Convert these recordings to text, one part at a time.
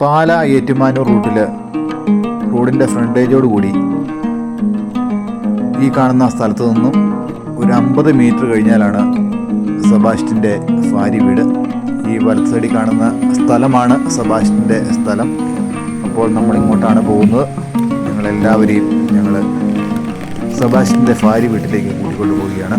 പാല ഏറ്റുമാനൂർ റൂട്ടിൽ റോഡിന്റെ ഫ്രണ്ടേജോട് കൂടി ഈ കാണുന്ന സ്ഥലത്ത് നിന്നും ഒരു അമ്പത് മീറ്റർ കഴിഞ്ഞാലാണ് സബാസ്റ്റിന്റെ ഭാര്യ വീട്. ഈ വലത്ത് കാണുന്ന സ്ഥലമാണ് സബാസ്റ്റിന്റെ സ്ഥലം. അപ്പോൾ നമ്മൾ ഇങ്ങോട്ടാണ് പോകുന്നത്. ഞങ്ങളെല്ലാവരെയും ഞങ്ങൾ സബാസ്റ്റിന്റെ ഭാര്യ വീട്ടിലേക്ക് കൂട്ടിക്കൊണ്ടു പോവുകയാണ്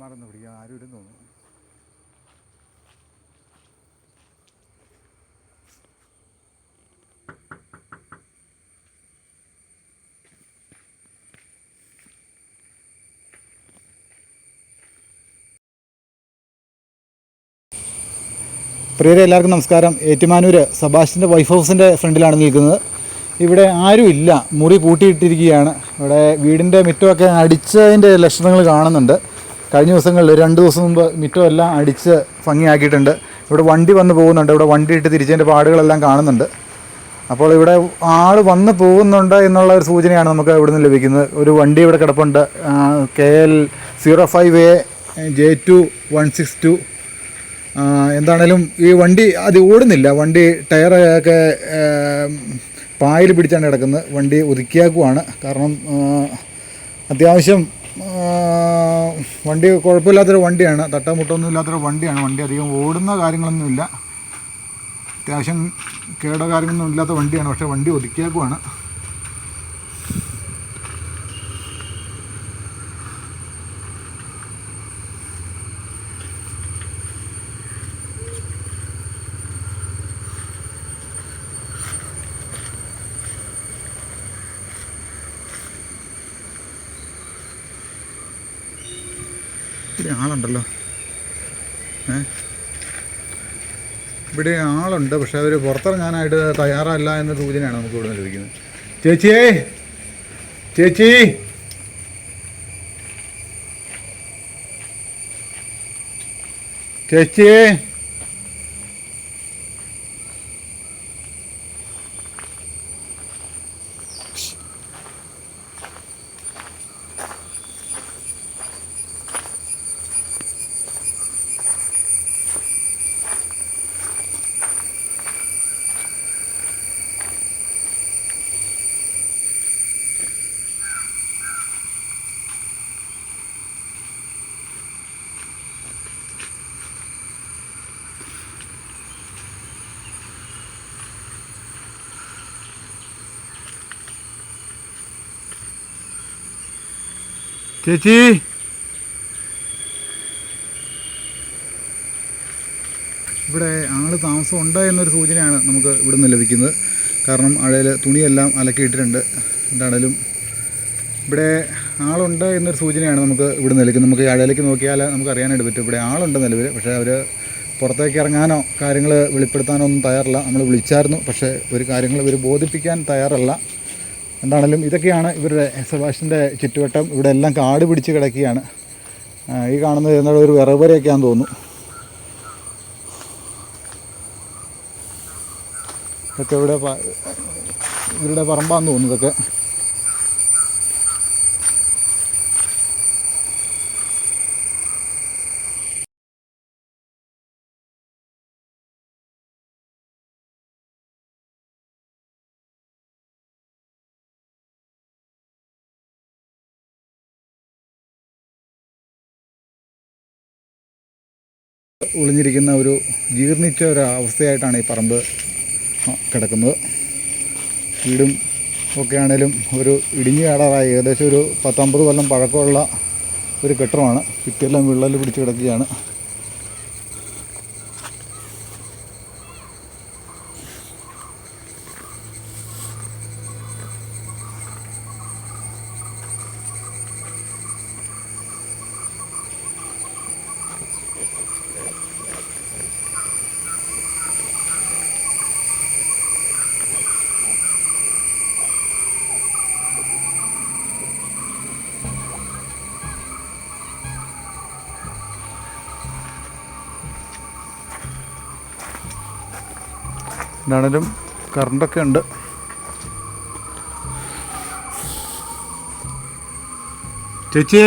മറന്നു പിടിക്കാൻ ആരും ഇല്ലെന്ന് തോന്നുന്നു. പ്രിയരെ എല്ലാവർക്കും നമസ്കാരം. ഏറ്റുമാനൂര് സബാഷിന്റെ വൈഫ് ഹൗസിന്റെ ഫ്രണ്ടിലാണ് നിൽക്കുന്നത്. ഇവിടെ ആരും ഇല്ല മുറി പൂട്ടിയിട്ടിരിക്കുകയാണ്. ഇവിടെ വീടിന്റെ മുറ്റമൊക്കെ അടിച്ചതിന്റെ ലക്ഷണങ്ങൾ കാണുന്നുണ്ട്. കഴിഞ്ഞ ദിവസങ്ങളിൽ രണ്ട് ദിവസം മുമ്പ് മിറ്റമെല്ലാം അടിച്ച് ഭംഗിയാക്കിയിട്ടുണ്ട്. ഇവിടെ വണ്ടി വന്ന് പോകുന്നുണ്ട്. ഇവിടെ വണ്ടി ഇട്ട് തിരിച്ചതിന്റെ പാടുകളെല്ലാം കാണുന്നുണ്ട്. അപ്പോൾ ഇവിടെ ആൾ വന്ന് പോകുന്നുണ്ട് എന്നുള്ള ഒരു സൂചനയാണ് നമുക്ക് ഇവിടെ നിന്ന് ലഭിക്കുന്നത്. ഒരു വണ്ടി ഇവിടെ കിടപ്പുണ്ട്. K L zero five A J two one six two. എന്താണേലും ഈ വണ്ടി അത് ഓടുന്നില്ല. വണ്ടി ടയർ ഒക്കെ പായൽ പിടിച്ചാണ് കിടക്കുന്നത്. വണ്ടി ഒതുക്കിയാക്കുവാണ്. കാരണം അത്യാവശ്യം വണ്ടി കുഴപ്പമില്ലാത്തൊരു വണ്ടിയാണ്. തട്ടമുട്ടൊന്നും ഇല്ലാത്തൊരു വണ്ടിയാണ്. വണ്ടി അധികം ഓടുന്ന കാര്യങ്ങളൊന്നുമില്ല അത്യാവശ്യം കേടോ കാര്യങ്ങളൊന്നും ഇല്ലാത്ത വണ്ടിയാണ്. പക്ഷേ വണ്ടി ഒതുക്കിയാക്കുവാണ്. ആളുണ്ടല്ലോ. ഏ? ഇവിടെ ആളുണ്ട് പക്ഷെ അവർ പുറത്തിറങ്ങാനായിട്ട് തയ്യാറല്ല എന്ന സൂചനയാണ് നമുക്ക് ഇവിടെ നിന്ന് ലഭിക്കുന്നത്. ചേച്ചിയേ ചേച്ചി. ചേച്ചിയേ. ചേച്ചി. ഇവിടെ ആൾ താമസം ഉണ്ട് എന്നൊരു സൂചനയാണ് നമുക്ക് ഇവിടെ നിന്ന് ലഭിക്കുന്നത്. കാരണം അഴയിൽ തുണിയെല്ലാം അലക്കിയിട്ടിട്ടുണ്ട്. എന്താണേലും ഇവിടെ ആളുണ്ട് എന്നൊരു സൂചനയാണ് നമുക്ക് ഇവിടെ ലഭിക്കുന്നത്. നമുക്ക് അഴയിലേക്ക് നോക്കിയാൽ നമുക്ക് അറിയാനായിട്ട് പറ്റും. ഇവിടെ ആളുണ്ട് നിലവിൽ പക്ഷേ അവർ പുറത്തേക്ക് ഇറങ്ങാനോ കാര്യങ്ങൾ വെളിപ്പെടുത്താനോ ഒന്നും തയ്യാറല്ല. നമ്മൾ വിളിച്ചായിരുന്നു. പക്ഷേ ഒരു കാര്യങ്ങൾ ഇവർ ബോധിപ്പിക്കാൻ തയ്യാറല്ല. എന്താണേലും ഇതൊക്കെയാണ് ഇവരുടെ സെബാഷിന്റെ ചുറ്റുവട്ടം. ഇവിടെ എല്ലാം കാട് പിടിച്ച് കിടക്കുകയാണ്. ഈ കാണുന്നത് എന്നുള്ള ഒരു വിറവരയൊക്കെയാണെന്ന് തോന്നുന്നു. ഇതൊക്കെ ഇവിടെ ഇവരുടെ പറമ്പാന്ന് തോന്നുന്നു ഇതൊക്കെ. ഒളിഞ്ഞിരിക്കുന്ന ഒരു ജീർണിച്ച ഒരു അവസ്ഥയായിട്ടാണ് ഈ പറമ്പ് കിടക്കുന്നത്. വീടും ഒക്കെ ആണേലും ഒരു ഇടിഞ്ഞു കാടാറായി ഏകദേശം ഒരു പത്തൊമ്പത് കൊല്ലം പഴക്കമുള്ള ഒരു കെട്ടിടമാണ്. ഭിത്തിയെല്ലാം വിള്ളൽ പിടിച്ച് കിടക്കുകയാണ്. എന്താണേലും കറണ്ടൊക്കെ ഉണ്ട്. ചേച്ചി.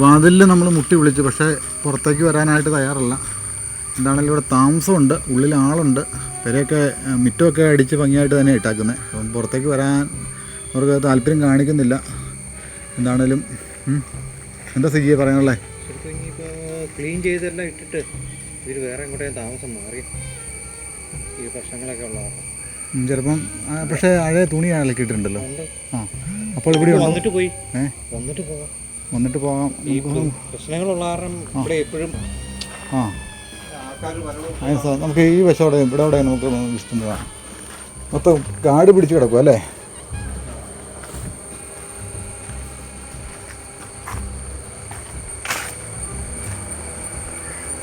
വാതിലിൽ നമ്മൾ മുട്ടി വിളിച്ചു പക്ഷേ പുറത്തേക്ക് വരാനായിട്ട് തയ്യാറല്ല. എന്താണെങ്കിലും ഇവിടെ താമസമുണ്ട് ഉള്ളിൽ ആളുണ്ട്. പെരയൊക്കെ മിറ്റമൊക്കെ അടിച്ച് ഭംഗിയായിട്ട് തന്നെ ഇട്ടാക്കുന്നത് അപ്പം പുറത്തേക്ക് വരാൻ അവർക്ക് താല്പര്യം കാണിക്കുന്നില്ല. എന്താണേലും. എന്താ സിജിയെ പറയാനുള്ളത് ശരിക്കും ഇനിയിപ്പോൾ ക്ലീൻ ചെയ്തെല്ലാം ഇട്ടിട്ട് ഇവർ വേറെ എങ്ങോട്ടേലും താമസം മാറി. ഈ പ്രശ്നങ്ങളൊക്കെ ഉള്ള കാരണം ഉം, ചിലപ്പം പക്ഷേ അഴയ തുണി ഉണ്ട്. ആ അപ്പോൾ ഇവിടെ വന്നിട്ട് പോയി. ഏ? വന്നിട്ട് പോവാം. വന്നിട്ട് പോകാം ഈ പ്രശ്നങ്ങളുള്ള കാരണം ഇവിടെ എപ്പോഴും ആ. സാർ അതിന് നമുക്ക് ഈ വശം ഇവിടെ അവിടെ നമുക്ക് ഇഷ്ടം കാണാം മൊത്തം കാട് പിടിച്ച് കിടക്കും അല്ലേ?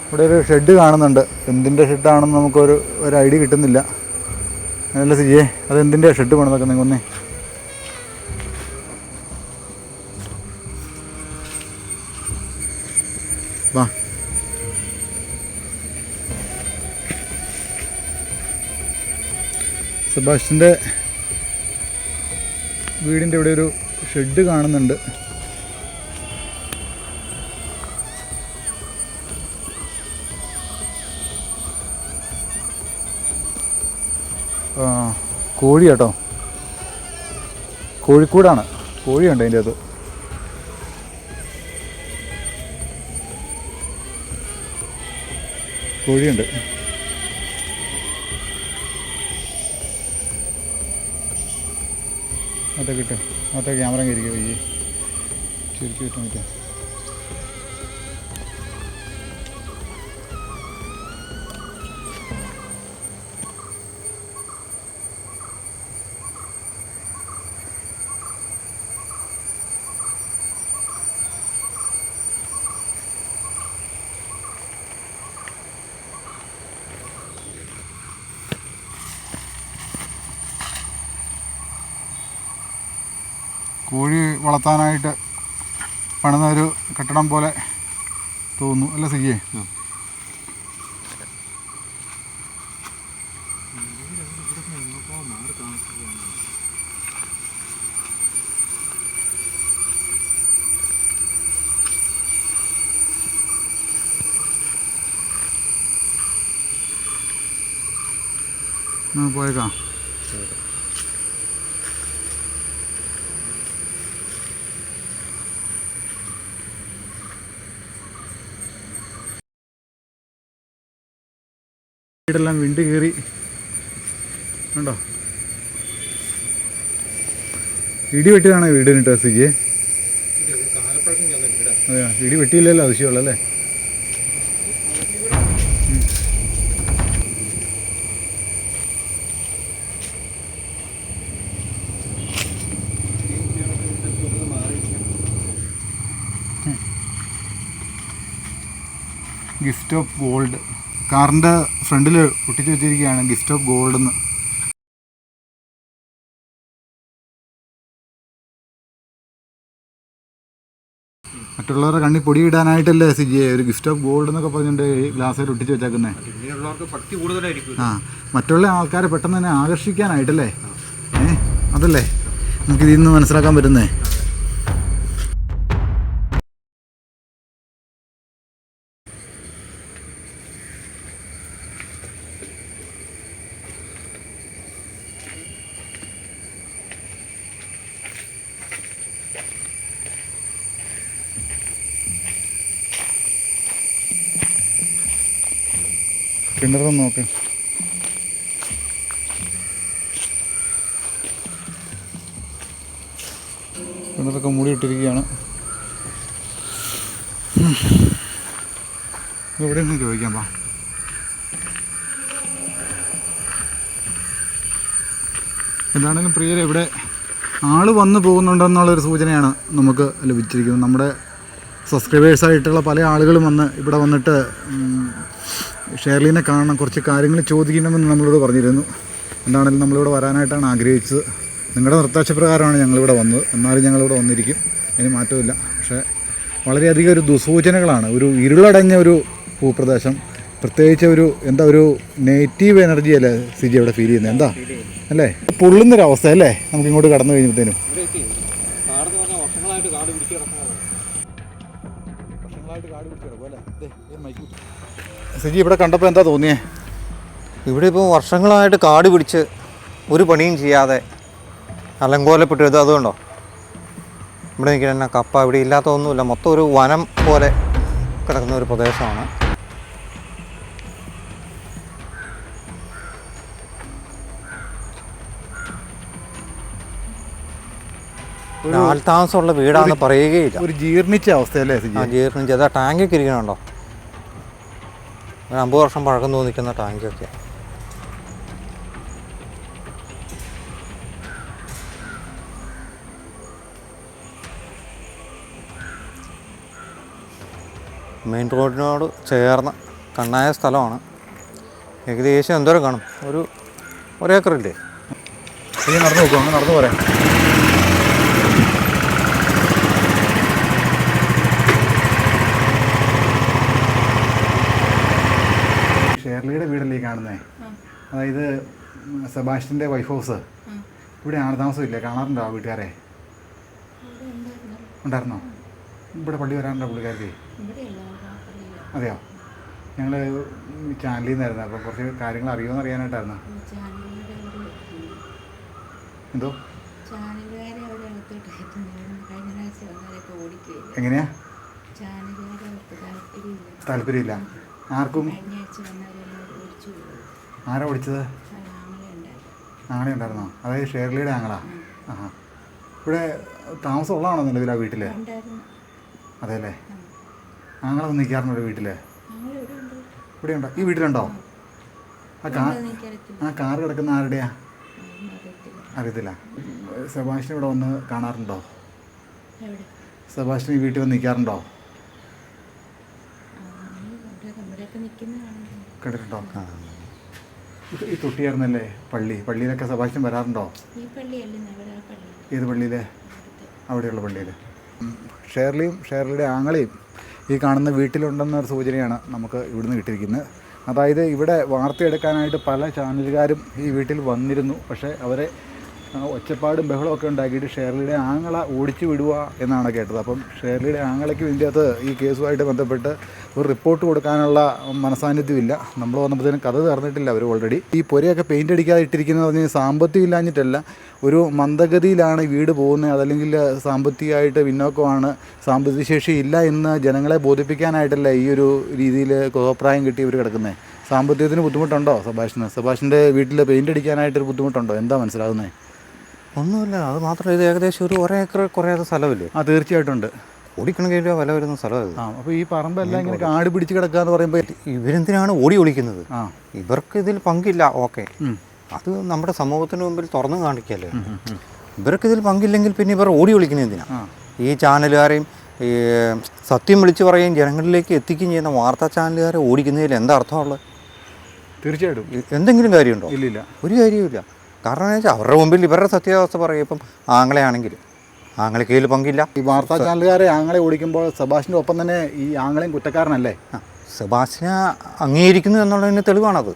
ഇവിടെ ഒരു ഷെഡ് കാണുന്നുണ്ട്. എന്തിന്റെ ഷെഡാണെന്ന് നമുക്കൊരു ഒരു ഐഡിയ കിട്ടുന്നില്ല. അതല്ല സിജേ അത് എന്തിന്റെ ഷെഡ് പണിതൊക്കെ നിങ്ങൾ ഒന്നേ വാ. സെബാസ്റ്റിന്റെ വീടിന്റെ ഇവിടെ ഒരു ഷെഡ് കാണുന്നുണ്ട്. കോഴി കേട്ടോ. കോഴിക്കൂടാണ്. കോഴിയുണ്ട് അതിന്റെ അത് കോഴിയുണ്ട്. അതൊക്കെ കിട്ടും അതൊക്കെ ക്യാമറ കയറിക്കുക ഈ? ചുരുക്കി കിട്ടും പറ്റും കോഴി വളർത്താനായിട്ട് പണിത ഒരു കെട്ടിടം പോലെ തോന്നുന്നു. അല്ല സിജിയെ പോയേക്കാം. വീടെല്ലാം വിണ്ട് കയറി ഉണ്ടോ ഇടി വെട്ടിയതാണോ വീട് കേട്ടോ സിജി? അതെയോ? ഇടി വെട്ടിയില്ലല്ലോ ആവശ്യമുള്ള അല്ലേ ഗിഫ്റ്റ് ഓഫ് ഗോൾഡ്. കാറിന്റെ ഫ്രണ്ടിൽ ഒട്ടിച്ച് വെച്ചിരിക്കുകയാണ് ഗിഫ്റ്റ് ഓഫ് ഗോൾഡ് എന്ന്. മറ്റുള്ളവരുടെ കണ്ണി പൊടിയിടാനായിട്ടല്ലേ സിജി ഒരു ഗിഫ്റ്റ് ഓഫ് ഗോൾഡ് എന്നൊക്കെ പറഞ്ഞിട്ട് ഈ ഗ്ലാസ്സിൽ ഒട്ടിച്ച് വെച്ചേക്കുന്നത് ആ മറ്റുള്ള ആൾക്കാരെ പെട്ടെന്ന് തന്നെ ആകർഷിക്കാനായിട്ടല്ലേ? ഏ അതല്ലേ? നമുക്കിതിന്ന് നിന്ന് മനസ്സിലാക്കാൻ പറ്റുന്നേ? കിണറൊന്ന് നോക്ക്. കിണറൊക്കെ മൂടിയിട്ടിരിക്കുകയാണ്. നിന്ന് ചോദിക്കാം പാ എന്താണെങ്കിലും പ്രിയരെ ഇവിടെ ആൾ വന്നു പോകുന്നുണ്ടെന്നുള്ളൊരു സൂചനയാണ് നമുക്ക് ലഭിച്ചിരിക്കുന്നത്. നമ്മുടെ സബ്സ്ക്രൈബേഴ്സായിട്ടുള്ള പല ആളുകളും വന്ന് ഇവിടെ വന്നിട്ട് ഷേർലീനെ കാണണം കുറച്ച് കാര്യങ്ങൾ ചോദിക്കണമെന്ന് നമ്മളോട് പറഞ്ഞിരുന്നു. എന്താണെങ്കിലും നമ്മളിവിടെ വരാനായിട്ടാണ് ആഗ്രഹിച്ചത്. നിങ്ങളുടെ നിർദ്ദേശപ്രകാരമാണ് ഞങ്ങളിവിടെ വന്നത്. എന്നാലും ഞങ്ങളിവിടെ വന്നിരിക്കും. അതിന് മാറ്റമില്ല. പക്ഷേ വളരെയധികം ഒരു ദുസൂചനകളാണ് ഒരു ഇരുളടഞ്ഞ ഒരു ഭൂപ്രദേശം പ്രത്യേകിച്ച് ഒരു എന്താ ഒരു നെഗറ്റീവ് എനർജി അല്ലേ സിജി അവിടെ ഫീൽ ചെയ്യുന്നത്? എന്താ? അല്ലേ? പൊള്ളുന്നൊരവസ്ഥ അല്ലേ? നമുക്ക് ഇങ്ങോട്ട് കടന്നു കഴിയുമ്പോഴത്തേനും സിജി ഇവിടെ കണ്ടപ്പോൾ എന്താ തോന്നിയേ? ഇവിടെ ഇപ്പോൾ വർഷങ്ങളായിട്ട് കാട് പിടിച്ച് ഒരു പണിയും ചെയ്യാതെ അലങ്കോലപ്പെട്ടു ഇത് അതുകൊണ്ടോ? ഇവിടെ നിൽക്കുന്ന കപ്പ ഇവിടെ ഇല്ലാത്തതൊന്നുമില്ല. മൊത്തം ഒരു വനം പോലെ കിടക്കുന്ന ഒരു പ്രദേശമാണ്. ആൾതാമസമുള്ള വീടാന്ന് പറയുകയില്ല. ഒരു ജീർണിച്ച അവസ്ഥയല്ലേ സിജി? അതാ ഇരിക്കണുണ്ടോ? ഒരു അമ്പത് വർഷം പഴക്കം തോന്നിക്കുന്ന ടാങ്കൊക്കെ. മെയിൻ റോഡിനോട് ചേർന്ന കണ്ണായ സ്ഥലമാണ്. ഏകദേശം എന്തോരം കാണും? ഒരു ഒരേക്കറില്ലേ? നടന്നു നോക്കും നടന്നു പോരാ ഷേർലിയുടെ വീടല്ലേ ഈ കാണുന്നേ അതായത് സെബാസ്റ്റിന്റെ വൈഫ് ഹൗസ് ഇവിടെ ആണ് താമസമില്ല? കാണാറുണ്ടോ ആ വീട്ടുകാരെ? ഉണ്ടായിരുന്നോ? ഇവിടെ പള്ളി വരാറുണ്ടോ പുള്ളിക്കാർക്ക് അതെയോ? ഞങ്ങൾ ചാനലിൽ നിന്നായിരുന്നു. അപ്പോൾ കുറച്ച് കാര്യങ്ങൾ അറിയുമെന്ന് അറിയാനായിട്ടായിരുന്നു. എന്തോ? എങ്ങനെയാ? താല്പര്യമില്ല. ആർക്കും കഴിഞ്ഞ ആഴ്ച വന്നവരെല്ലാം ഓടിച്ചു പോകും ആരാ ഓടിച്ചത് നാണി ഉണ്ടായിരുന്നു? അതായത് ഷേർലിയുടെ ആങ്ങളാ? ആ ഇവിടെ താമസം ഉള്ളതാണോ നിലവിൽ ആ വീട്ടിൽ അതെ അല്ലേ ആങ്ങളെ വന്ന് നിൽക്കാറുണ്ടോ വീട്ടിൽ ആങ്ങളെ ഇവിടെ ഉണ്ട്. ഇവിടെ ഉണ്ടോ ഈ വീട്ടിലുണ്ടോ? ആ കാർ ആ കാർ കിടക്കുന്ന ആരുടെയാ? അറിയത്തില്ല. സെബാസ്റ്റ്യൻ ഇവിടെ വന്ന് കാണാറുണ്ടോ? സെബാസ്റ്റ്യൻ ഈ വീട്ടിൽ വന്ന് നിൽക്കാറുണ്ടോ? കണ്ടിട്ടുണ്ടോ? ഈ തൊട്ടിയായിരുന്നല്ലേ പള്ളി? പള്ളിയിലൊക്കെ സഭാഷ്യം വരാറുണ്ടോ? ഏത് പള്ളിയിൽ അവിടെയുള്ള പള്ളിയിൽ ഷേർലിയും ഷേർലിയുടെ ആങ്ങളെയും ഈ കാണുന്ന വീട്ടിലുണ്ടെന്നൊരു സൂചനയാണ് നമുക്ക് ഇവിടുന്ന് കിട്ടിയിരിക്കുന്നത്. അതായത് ഇവിടെ വാർത്തയെടുക്കാനായിട്ട് പല ചാനലുകാരും ഈ വീട്ടിൽ വന്നിരുന്നു. പക്ഷേ അവരെ ഒച്ചപ്പാടും ബഹളമൊക്കെ ഉണ്ടാക്കിയിട്ട് ഷേർലിയുടെ ആങ്ങള ഓടിച്ചു വിടുക എന്നാണ് കേട്ടത്. അപ്പം ഷേർലിയുടെ ആങ്ങളയ്ക്ക് ഇതിന്റെ ഈ കേസുമായിട്ട് ബന്ധപ്പെട്ട് ഒരു റിപ്പോർട്ട് കൊടുക്കാനുള്ള മനസാന്നിധ്യമില്ല. നമ്മൾ വന്നപ്പോഴത്തേനും കഥ തീർന്നിട്ടില്ല അവർ ഓൾറെഡി ഈ പുരയൊക്കെ പെയിന്റ് അടിക്കാതെ ഇട്ടിരിക്കുന്നത് പറഞ്ഞാൽ സാമ്പത്തികം ഇല്ലാഞ്ഞിട്ടല്ല. ഒരു മന്ദഗതിയിലാണ് വീട് പോകുന്നത്. അതല്ലെങ്കിൽ സാമ്പത്തികമായിട്ട് പിന്നോക്കമാണ്. സാമ്പത്തിക ശേഷി ഇല്ല എന്ന് ജനങ്ങളെ ബോധിപ്പിക്കാനായിട്ടല്ല ഈ ഒരു രീതിയിൽ കോപ്രായം കിട്ടി ഇവർ കിടക്കുന്നത് സാമ്പത്തികത്തിന് ബുദ്ധിമുട്ടുണ്ടോ സബാഷിന്? സബാഷിന്റെ വീട്ടിൽ പെയിന്റ് അടിക്കാനായിട്ടൊരു ബുദ്ധിമുട്ടുണ്ടോ? എന്താ മനസ്സിലാകുന്നത് ഒന്നുമില്ല അത് മാത്രമല്ല ഇത് ഏകദേശം ഒരു ഒരേ ഏക്കർ കുറയാത്ത സ്ഥലമില്ലേ? ആ തീർച്ചയായിട്ടുണ്ട് കോടിക്കണക്കിന് രൂപ വില വരുന്ന സ്ഥലമാണ് ആ അപ്പോൾ ഈ പറമ്പെല്ലാം ഇങ്ങനെ കാട് പിടിച്ച് കിടക്കുക എന്ന് പറയുമ്പോൾ ഇവരെന്തിനാണ് ഓടി ഒളിക്കുന്നത്? ആ. ഇവർക്ക് ഇതിൽ പങ്കില്ല ഓക്കെ. അത് നമ്മുടെ സമൂഹത്തിന് മുമ്പിൽ തുറന്നു കാണിക്കല്ലേ? ഇവർക്ക് ഇതിൽ പങ്കില്ലെങ്കിൽ പിന്നെ ഇവർ ഓടി ഒളിക്കുന്നത് എന്തിനാ? ഈ ചാനലുകാരെയും ഈ സത്യം വിളിച്ചു പറയുകയും ജനങ്ങളിലേക്ക് എത്തിക്കുകയും ചെയ്യുന്ന വാർത്താ ചാനലുകാരെ ഓടിക്കുന്നതിൽ എന്താ അർത്ഥമുള്ളത്? തീർച്ചയായിട്ടും. എന്തെങ്കിലും കാര്യമുണ്ടോ? ഇല്ല ഒരു കാര്യവുമില്ല. കാരണം എന്ന് വെച്ചാൽ അവരുടെ മുമ്പിൽ ഇവരുടെ സത്യാവസ്ഥ പറയും. ഇപ്പം ആങ്ങളെയാണെങ്കിൽ ആങ്ങളെ ഇതിൽ പങ്കില്ല. ഈ വാർത്താ ചാനലുകാരെ ആങ്ങളെ ഓടിക്കുമ്പോൾ സബാഷിന്റെ ഒപ്പം തന്നെ ഈ ആങ്ങളെയും കുറ്റക്കാരനല്ലേ? സെബാസ്റ്റിനെ അംഗീകരിക്കുന്നു എന്നുള്ളതിന് തെളിവാണത്.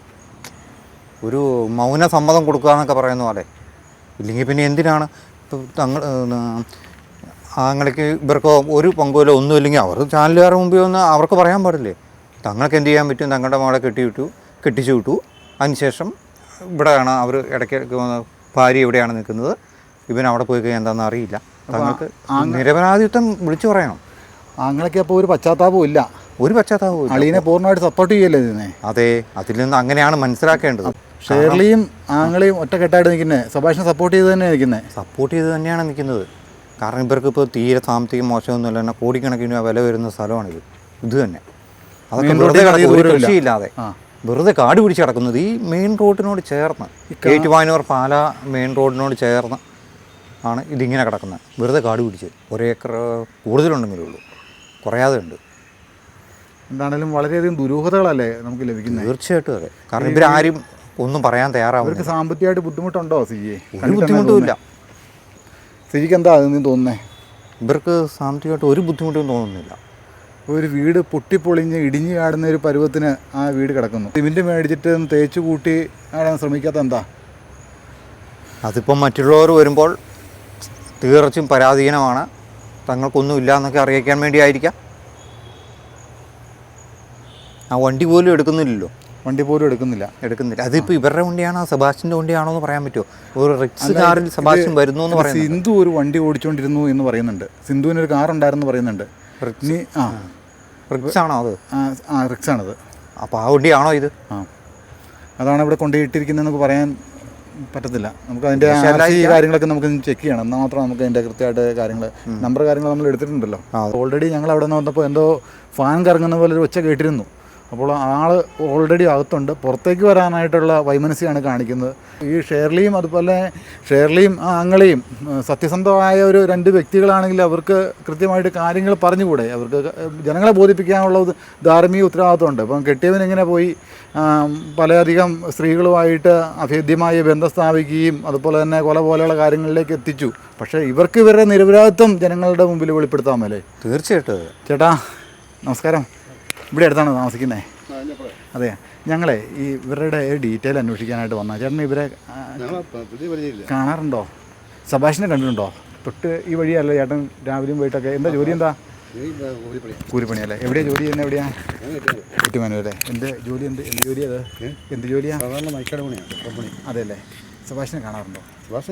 ഒരു മൗന സമ്മതം കൊടുക്കുക എന്നൊക്കെ പറയുന്ന പോലെ. ഇല്ലെങ്കിൽ പിന്നെ എന്തിനാണ്? തങ്ങൾ ആങ്ങളേക്ക് ഇവർക്ക് ഒരു പങ്കുമല്ലോ ഒന്നുമില്ലെങ്കിൽ അവർ ചാനലുകാരുടെ മുമ്പിൽ ഒന്ന് അവർക്ക് പറയാൻ പാടില്ലേ? തങ്ങൾക്ക് എന്ത് ചെയ്യാൻ പറ്റും? തങ്ങളുടെ മകളെ കെട്ടിവിട്ടു കെട്ടിച്ചു വിട്ടു. അതിനുശേഷം ഇവിടെയാണ് അവർ ഇടയ്ക്ക് ഭാര്യ ഇവിടെയാണ് നിൽക്കുന്നത്. ഇവൻ അവിടെ പോയി കഴിഞ്ഞാൽ എന്താണെന്ന് അറിയില്ല. തങ്ങൾക്ക് നിരപരാധിത്വം വിളിച്ചു പറയണം. ആങ്ങളയ്ക്ക് അപ്പോൾ ഒരു പശ്ചാത്താപവും ഇല്ല. ഒരു പശ്ചാത്താപവും. അളീനെ പൂർണമായിട്ട് സപ്പോർട്ട് ചെയ്യല്ലേ ഇതിനെ? അതെ അതിൽ നിന്ന് അങ്ങനെയാണ് മനസ്സിലാക്കേണ്ടത്. ഷേർലിയും ആങ്ങളെയും ഒറ്റക്കെട്ടായിട്ട് നിൽക്കുന്നത് സബാഷിനെ സപ്പോർട്ട് ചെയ്ത് തന്നെ നിൽക്കുന്നത് സപ്പോർട്ട് ചെയ്ത് തന്നെയാണ് നിൽക്കുന്നത്. കാരണം ഇവർക്ക് ഇപ്പോൾ തീരെ സാമ്പത്തികം മോശമൊന്നുമില്ല എന്നാൽ കോടിക്കണക്കിന് വില വരുന്ന സ്ഥലമാണിത്. ഇത് തന്നെ. അതൊക്കെ. കൃഷിയില്ലാതെ. വെറുതെ കാട് പിടിച്ച് കിടക്കുന്നത് ഈ മെയിൻ റോഡിനോട് ചേർന്ന് ഏറ്റുമാനൂർ പാല മെയിൻ റോഡിനോട് ചേർന്ന് ആണ് ഇതിങ്ങനെ കിടക്കുന്നത്. വെറുതെ കാട് പിടിച്ച് ഒരേക്കർ കൂടുതലുണ്ടെങ്കിലേ ഉള്ളൂ. കുറയാതെ ഉണ്ട് എന്താണേലും വളരെയധികം ദുരൂഹതകളല്ലേ നമുക്ക് ലഭിക്കുന്നത്? തീർച്ചയായിട്ടും അതെ. കാരണം ഇവരാരും ഒന്നും പറയാൻ തയ്യാറാവും ഇവർക്ക് സാമ്പത്തികമായിട്ട് ബുദ്ധിമുട്ടുണ്ടോ സിജിയെ? ഒരു ബുദ്ധിമുട്ടുമില്ല. സിജിക്ക് എന്താ തോന്നുന്നേ? ഇവർക്ക് സാമ്പത്തികമായിട്ട് ഒരു ബുദ്ധിമുട്ടും തോന്നുന്നില്ല. ഒരു വീട് പൊട്ടിപ്പൊളിഞ്ഞ് ഇടിഞ്ഞു കാടുന്ന ഒരു പരുവത്തിന് ആ വീട് കിടക്കുന്നു. സിമെന്റ് മേടിച്ചിട്ട് തേച്ച് കൂട്ടി ആടാൻ ശ്രമിക്കാത്ത എന്താ? അതിപ്പം മറ്റുള്ളവർ വരുമ്പോൾ തീർച്ചയും പരാധീനമാണ്. തങ്ങൾക്കൊന്നും ഇല്ല എന്നൊക്കെ അറിയിക്കാൻ വേണ്ടിയായിരിക്കാം. ആ വണ്ടി പോലും എടുക്കുന്നില്ലല്ലോ? വണ്ടി പോലും എടുക്കുന്നില്ല. എടുക്കുന്നില്ല. അതിപ്പോൾ ഇവരുടെ വണ്ടിയാണോ സെബാസ്റ്റിന്റെ വണ്ടിയാണോ എന്ന് പറയാൻ പറ്റുമോ? ഒരു റിക്സ് കാറിൽ സെബാസ്റ്റ്യൻ വരുന്നു എന്ന് പറയുന്നത് സിന്ധു ഒരു വണ്ടി ഓടിച്ചുകൊണ്ടിരുന്നു എന്ന് പറയുന്നുണ്ട്. സിന്ധുവിന് ഒരു കാർ ഉണ്ടായിരുന്നു പറയുന്നുണ്ട്. ഇനി ആ. റിക്സ് ആണോ അത്? ആ, റിക്സ് റിക്സാണത് അപ്പോൾ ആ വണ്ടിയാണോ ഇത്? ആ. അതാണ് ഇവിടെ കൊണ്ടുപോയിട്ടിരിക്കുന്നതെന്ന് പറയാൻ പറ്റത്തില്ല. നമുക്ക് അതിന്റെ ഈ കാര്യങ്ങളൊക്കെ നമുക്ക് ചെക്ക് ചെയ്യണം. എന്നാൽ മാത്രം നമുക്ക് അതിന്റെ കൃത്യമായിട്ട് കാര്യങ്ങൾ നമ്പർ കാര്യങ്ങൾ നമ്മൾ എടുത്തിട്ടുണ്ടല്ലോ. ഓൾറെഡി ഞങ്ങൾ അവിടെ നിന്ന് വന്നപ്പോൾ എന്തോ ഫാൻ കറങ്ങുന്ന പോലെ ഒരു ഒച്ച കേട്ടിരുന്നു. അപ്പോൾ ആൾ ഓൾറെഡി അകത്തുണ്ട്. പുറത്തേക്ക് വരാനായിട്ടുള്ള വൈമനസ്യാണ് കാണിക്കുന്നത്. ഈ ഷേർലിയും അതുപോലെ ഷേർലിയും ആ ആങ്ങളെയും സത്യസന്ധമായ ഒരു രണ്ട് വ്യക്തികളാണെങ്കിൽ അവർക്ക് കൃത്യമായിട്ട് കാര്യങ്ങൾ പറഞ്ഞുകൂടെ? അവർക്ക് ജനങ്ങളെ ബോധിപ്പിക്കാനുള്ള ധാർമ്മിക ഉത്തരവാദിത്വമുണ്ട്. അപ്പം കെട്ടിയവൻ എങ്ങനെ പോയി? പലയധികം സ്ത്രീകളുമായിട്ട് അഭേദ്യമായ ബന്ധം സ്ഥാപിക്കുകയും അതുപോലെ തന്നെ കൊല പോലെയുള്ള കാര്യങ്ങളിലേക്ക് എത്തിച്ചു. പക്ഷേ ഇവർക്ക് ഇവരുടെ നിരപരാധിത്വം ജനങ്ങളുടെ മുമ്പിൽ വെളിപ്പെടുത്താമല്ലേ തീർച്ചയായിട്ടും. ചേട്ടാ നമസ്കാരം. ഇവിടെ അടുത്താണ് താമസിക്കുന്നത് അതെ. ഞങ്ങളെ ഈ ഇവരുടെ ഡീറ്റെയിൽ അന്വേഷിക്കാനായിട്ട് വന്ന. ചേട്ടൻ ഇവരെ കാണാറുണ്ടോ? സഭാഷിനെ കണ്ടിട്ടുണ്ടോ? തൊട്ട് ഈ വഴിയല്ല ചേട്ടൻ രാവിലെയും പോയിട്ടൊക്കെ എന്താ ജോലി എന്താ? കൂലിപ്പണിയല്ലേ എവിടെയാ ജോലി ചെയ്യുന്നത് എവിടെയാ? അല്ലേ എന്ത് ജോലി എന്ത് എന്ത് ജോലി അത് എന്ത് ജോലിയാ? സാധാരണ മൈക്കാട് പണിയാണ് കമ്പനി അതെല്ലേ സഭാഷിനെ കാണാറുണ്ടോ?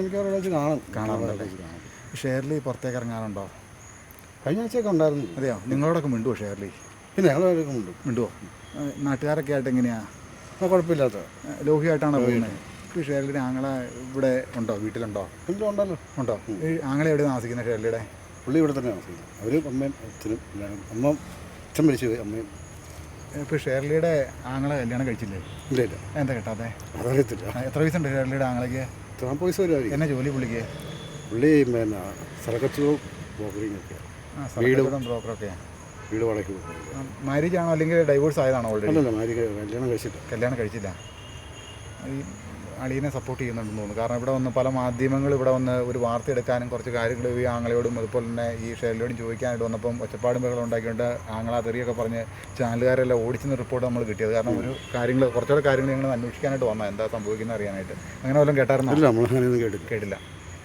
എനിക്ക് കാണും. കാണാറുണ്ടല്ലേ? ഷെയർലി പുറത്തേക്ക് ഇറങ്ങാറുണ്ടോ? കഴിഞ്ഞ ആഴ്ചയൊക്കെ ഉണ്ടായിരുന്നു. അതെയോ? നിങ്ങളോടൊക്കെ മിണ്ടുവോ ഷെയർലി? പിന്നെ ഞങ്ങളൊക്കെ ഉണ്ട് മിണ്ടുവോ? നാട്ടുകാരൊക്കെ ആയിട്ട് എങ്ങനെയാ? ആ കുഴപ്പമില്ലാത്ത ലോഹിയായിട്ടാണ് പോകുന്നത് ഷേർലിയുടെ ആങ്ങളെ ഇവിടെ ഉണ്ടോ? വീട്ടിലുണ്ടോ? പിന്നെ ഉണ്ടല്ലോ. ഉണ്ടോ? ഈ ആങ്ങളെ എവിടെ താമസിക്കുന്നത് ഷേർലിയുടെ? പുള്ളി ഇവിടെ തന്നെ താമസിക്കുന്നത്. അവർ അമ്മയും അച്ഛനും എല്ലാവരും അമ്മ അച്ഛൻ മരിച്ചു പോയി അമ്മയും ഇപ്പോൾ ഷേർലിയുടെ ആങ്ങളെ കല്യാണം കഴിച്ചില്ലേ? ഇല്ല ഇല്ല. എന്താ കേട്ടാതെ അതറിയത്തില്ല. ആ, എത്ര വയസ്സുണ്ട് ഷേർലിയുടെ ആങ്ങളേക്ക് നാൽപ്പത് വയസ്സ് വരുമായിരിക്കും എന്നെ ജോലി പുള്ളിക്ക്? പുള്ളി പിന്നെ സ്ഥലക്കച്ചവടവും ബ്രോക്കറിങ് ഒക്കെ ആ സ്ഥലം ബ്രോക്കറൊക്കെ വീട് വാടകയ്ക്ക് കൊടുക്കുന്നത് മാരേജ് ആണോ അല്ലെങ്കിൽ ഡൈവോഴ്സ് ആയതാണോ ഓൾറെഡി അല്ലല്ല മാരി കല്യാണം കഴിച്ചിട്ട്. കല്യാണം കഴിച്ചില്ല. ഈ അളിയനെ സപ്പോർട്ട് ചെയ്യുന്നുണ്ടെന്ന് തോന്നുന്നു. കാരണം ഇവിടെ വന്ന് പല മാധ്യമങ്ങൾ ഇവിടെ വന്ന് ഒരു വാർത്ത എടുക്കാനും കുറച്ച് കാര്യങ്ങൾ ഈ ആങ്ങളയോടും അതുപോലെ തന്നെ ഈ ഷെയറിലോടും ചോദിക്കാനായിട്ട് വന്നപ്പം ഒച്ചപ്പാടും ബഹളം ഉണ്ടാക്കിയിട്ട് ആങ്ങളാ തെറിയൊക്കെ പറഞ്ഞ് ചാനലുകാരെല്ലാം ഓടിച്ചെന്ന് റിപ്പോർട്ട് നമ്മൾ കിട്ടിയത്. കാരണം ഒരു കാര്യങ്ങൾ കുറച്ചുകൂടെ കാര്യങ്ങൾ ഞങ്ങൾ അന്വേഷിക്കാനായിട്ട് വന്നാൽ എന്താ സംഭവിക്കുന്നത് അറിയാനായിട്ട്. അങ്ങനെ വല്ലതും കേട്ടായിരുന്നു? നമ്മളങ്ങനെയൊന്നും കേട്ടില്ല. കേട്ടില്ല.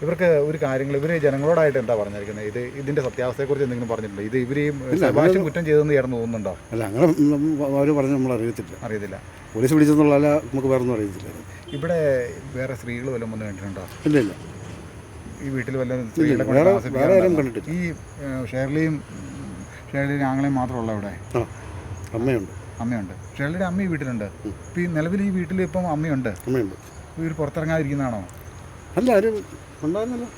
ഇവർക്ക് ഒരു കാര്യങ്ങൾ ഇവർ ജനങ്ങളോടായിട്ട് എന്താ പറഞ്ഞിരിക്കുന്നത്? ഇത് ഇതിന്റെ സത്യാവസ്ഥയെക്കുറിച്ച് എന്തെങ്കിലും പറഞ്ഞിട്ടുണ്ടോ? ഇത് ഇവർ സഭാഷം കുറ്റം ചെയ്തെന്ന് ചേർന്ന് തോന്നുന്നുണ്ടോ? അല്ല അങ്ങനെ അവർ പറഞ്ഞ് നമ്മൾ അറിയത്തില്ല. അറിയത്തില്ല. പോലീസ് പിടിച്ചെന്നുള്ള നമുക്ക് വേറെ ഒന്നും അറിയത്തില്ല. ഇവിടെ വേറെ സ്ത്രീകൾ വല്ലതും വന്ന് കണ്ടിട്ടുണ്ടോ? ഇല്ല ഇല്ല. ഈ വീട്ടിൽ വല്ല സ്ത്രീകളെ കൊണ്ട് വേറെ- ആരും കണ്ടിട്ടില്ല. ഈ ഷേർലിയും ഷേർലിയും ആങ്ങളെയും മാത്രമുള്ള ഇവിടെ അമ്മയുണ്ട്. അമ്മയുണ്ട്. ഷേർലിയുടെ അമ്മ ഈ വീട്ടിലുണ്ട് ഇപ്പം ഈ നിലവിൽ ഈ വീട്ടിൽ ഇപ്പം അമ്മയുണ്ട്. അമ്മയുണ്ട്. ഇവർ പുറത്തിറങ്ങാതിരിക്കുന്നതാണോ? അല്ല ആരും ഉണ്ടായിരുന്നല്ലോ.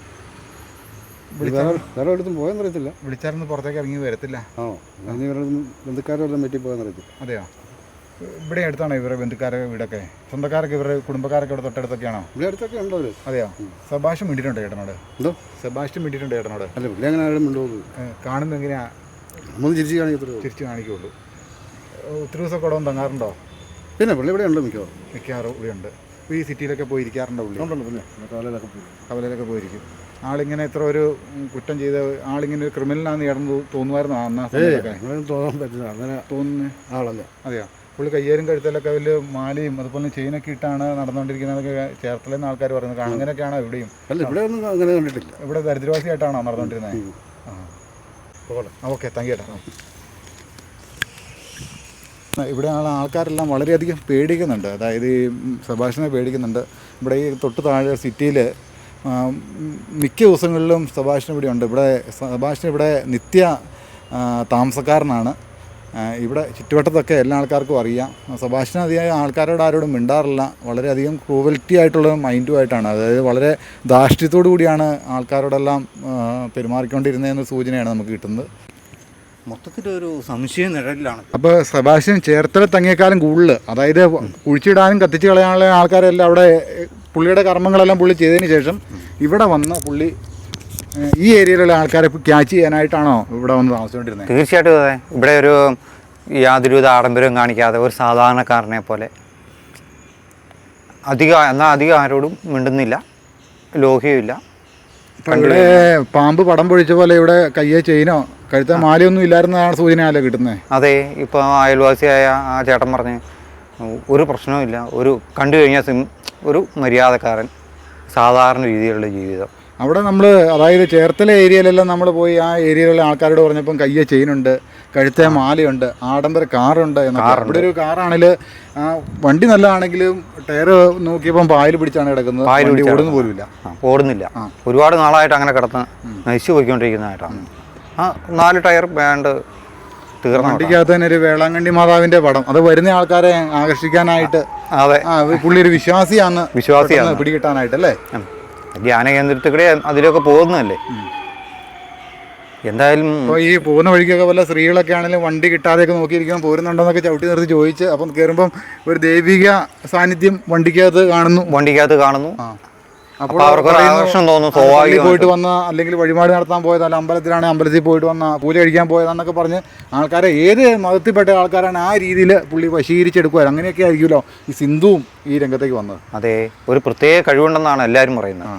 വേറെ വേറെ എവിടത്തും പോയെന്ന് അറിയത്തില്ല. വിളിച്ചായിരുന്നു പുറത്തേക്ക് ഇറങ്ങി വരത്തില്ല. ആ ഇനി വേറെ ബന്ധുക്കാരെല്ലാം പറ്റി പോയെന്ന് അറിയത്തില്ല. അതെയോ? ഇവിടെ അടുത്താണോ ഇവരുടെ ബന്ധുക്കാരൊക്കെ വീടൊക്കെ? സ്വന്തക്കാരൊക്കെ ഇവരുടെ കുടുംബക്കാരൊക്കെ ഇവിടെ തൊട്ടടുത്തൊക്കെയാണോ? ഇവിടെ അടുത്തൊക്കെ ഉണ്ടോ അവർ? അതെയോ? സെബാസ്റ്റ്യൻ മിണ്ടിയിട്ടുണ്ടോ ചേട്ടനോട്? എന്തോ? സെബാസ്റ്റ്യൻ മിണ്ടിയിട്ടുണ്ടോ ചേട്ടനോട്? അല്ല പുള്ളി അങ്ങനെ ആരും ഏഹ് കാണുമ്പോൾ എങ്ങനെയാ? നമ്മൾ തിരിച്ച് കാണിക്കത്തുള്ളൂ തിരിച്ചു കാണിക്കുള്ളൂ. ഒത്തിരി ദിവസം ഇവിടെ തങ്ങാറുണ്ടോ? പിന്നെ പുള്ളി ഇവിടെ ഉണ്ട് മിക്കവാറും. മിക്കവാറും ഇവിടെ ഉണ്ട്. ഈ സിറ്റിയിലൊക്കെ പോയിരിക്കാറുണ്ടാവില്ലേ കാലയിലൊക്കെ പോയി. കവലയിലൊക്കെ പോയിരിക്കും. ആളിങ്ങനെ എത്ര ഒരു കുറ്റം ചെയ്ത ആളിങ്ങനെ ഒരു ക്രിമിനലാണെന്ന് ഇടന്ന് തോന്നുമായിരുന്നു അന്നാ ഏയ് സമയത്തൊക്കെ? അങ്ങനെ തോന്നാൻ പറ്റില്ല. അങ്ങനെ തോന്നുന്നു? ആളല്ല. അതെയോ? പുള്ളി കയ്യേരും കഴുത്തലൊക്കെ വലിയ മാലയും അതുപോലെ ചെയിനൊക്കെ ഇട്ടാണ് നടന്നുകൊണ്ടിരിക്കുന്നതൊക്കെ ചേർത്തലെന്ന് ആൾക്കാർ പറയുന്നത്. അങ്ങനെയൊക്കെയാണോ ഇവിടെയും? അല്ല ഇവിടെ ഒന്നും അങ്ങനെ കണ്ടിട്ടില്ല. ഇവിടെ ദരിദ്രവാസിയായിട്ടാണോ നടന്നുകൊണ്ടിരുന്നത്. ആ. ഓക്കെ. താങ്ക് യു ചേട്ടാ ഇവിടെ ഉള്ള ആൾക്കാരെല്ലാം വളരെയധികം പേടിക്കുന്നുണ്ട്. അതായത് ഈ സഭാഷിനെ പേടിക്കുന്നുണ്ട്. ഇവിടെ ഈ തൊട്ട് താഴെ സിറ്റിയിൽ മിക്ക ദിവസങ്ങളിലും സഭാഷിന് ഇവിടെ ഉണ്ട്. ഇവിടെ സഭാഷണ ഇവിടെ നിത്യ താമസക്കാരനാണ്. ഇവിടെ ചുറ്റുവട്ടത്തൊക്കെ എല്ലാ ആൾക്കാർക്കും അറിയാം. സഭാഷിന് അധികം ആൾക്കാരോട് ആരോടും മിണ്ടാറില്ല. വളരെയധികം ക്രൂവൽറ്റി ആയിട്ടുള്ള മൈൻഡുമായിട്ടാണ് അതായത് വളരെ ധാർഷ്ട്യത്തോടു കൂടിയാണ് ആൾക്കാരോടെല്ലാം പെരുമാറിക്കൊണ്ടിരുന്നതെന്ന സൂചനയാണ് നമുക്ക് കിട്ടുന്നത്. മൊത്തത്തിലൊരു സംശയ നിഴലിലാണ്. അപ്പോൾ സെബാസ്റ്റ്യൻ ചേർത്തല തങ്ങിയേക്കാളും കൂടുതൽ അതായത് കുഴിച്ചിടാനും കത്തിച്ചു കളയാനുള്ള ആൾക്കാരെല്ലാം അവിടെ പുള്ളിയുടെ കർമ്മങ്ങളെല്ലാം പുള്ളി ചെയ്തതിന് ശേഷം ഇവിടെ വന്ന പുള്ളി ഈ ഏരിയയിലുള്ള ആൾക്കാരെ ക്യാച്ച് ചെയ്യാനായിട്ടാണോ ഇവിടെ വന്ന് താമസിച്ചുകൊണ്ടിരുന്നത്? തീർച്ചയായിട്ടും അതെ. ഇവിടെ ഒരു യാതൊരുവിധ ആഡംബരവും കാണിക്കാതെ ഒരു സാധാരണക്കാരനെ പോലെ. അധികം എന്നാൽ അധികം ആരോടും മിണ്ടുന്നില്ല. ലോഹ്യമില്ല ഇല്ല ഇവിടെ പാമ്പ് പടം പൊഴിച്ച പോലെ ഇവിടെ കയ്യെ ചെയിനോ കഴുത്ത മാലയൊന്നും ഇല്ലായിരുന്നതാണ് സൂചനയല്ലേ കിട്ടുന്നത് അതെ ഇപ്പോൾ അയൽവാസിയായ ആ ചേട്ടൻ പറഞ്ഞ് ഒരു പ്രശ്നവുമില്ല ഒരു കണ്ടു കഴിഞ്ഞാൽ സിം ഒരു മര്യാദക്കാരൻ സാധാരണ രീതിയിലുള്ള ജീവിതം. അവിടെ നമ്മൾ അതായത് ചേർത്തല ഏരിയയിലെല്ലാം നമ്മൾ പോയി ആ ഏരിയയിലുള്ള ആൾക്കാരോട് പറഞ്ഞപ്പം കയ്യെ ചെയിനുണ്ട് കഴുത്തെ മാലയുണ്ട് ആഡംബര കാറുണ്ട് എന്നൊക്കെ. ഇവിടെ ഒരു കാറാണെങ്കിൽ വണ്ടി നല്ലതാണെങ്കിലും ടയർ നോക്കിയപ്പം പായൽ പിടിച്ചാണ് കിടക്കുന്നത്. ഓടുന്നു പോലുമില്ല. ഇല്ല ഓടുന്നില്ല. ഒരുപാട് നാളായിട്ട് അങ്ങനെ കിടന്ന് നശിച്ചു പോയിക്കൊണ്ടിരിക്കുന്നതായിട്ടാണ്. ആ നാല് ടയർ ബാൻഡ് വണ്ടിക്കകത്ത് തന്നെ ഒരു വേളാങ്കണ്ണി മാതാവിന്റെ പടം. അത് വരുന്ന ആൾക്കാരെ ആകർഷിക്കാനായിട്ട് അതെ. പുള്ളി ഒരു വിശ്വാസിയാണ് വിശ്വാസിയാണ്. പിടികിട്ടാനായിട്ട് അല്ലേ. ധ്യാന കേന്ദ്രത്തിൽ കൂടെ അതിലൊക്കെ പോകുന്നതല്ലേ? എന്തായാലും ഈ പോകുന്ന വഴിക്കൊക്കെ വല്ല സ്ത്രീകളൊക്കെ ആണെങ്കിലും വണ്ടി കിട്ടാതെയൊക്കെ നോക്കിയിരിക്കാൻ പോരുന്നുണ്ടോന്നൊക്കെ ചവിട്ടി നിർത്തി ചോദിച്ച് അപ്പം കയറുമ്പം ഒരു ദൈവിക സാന്നിധ്യം വണ്ടിക്കകത്ത് കാണുന്നു. വണ്ടിക്കകത്ത് കാണുന്നു. അപ്പോൾ പോയിട്ട് വന്ന അല്ലെങ്കിൽ വഴിപാട് നടത്താൻ പോയതല്ല അമ്പലത്തിലാണ് അമ്പലത്തിൽ പോയിട്ട് വന്ന പൂജ കഴിക്കാൻ പോയതാന്നൊക്കെ പറഞ്ഞ് ആൾക്കാരെ ഏത് മതത്തിൽപ്പെട്ട ആൾക്കാരാണ് ആ രീതിയിൽ പുള്ളി വശീകരിച്ചെടുക്കുക അങ്ങനെയൊക്കെ ആയിരിക്കുമല്ലോ ഈ സിന്ധുവും ഈ രംഗത്തേക്ക് വന്നത്. അതെ ഒരു പ്രത്യേക കഴിവുണ്ടെന്നാണ് എല്ലാവരും പറയുന്നത്.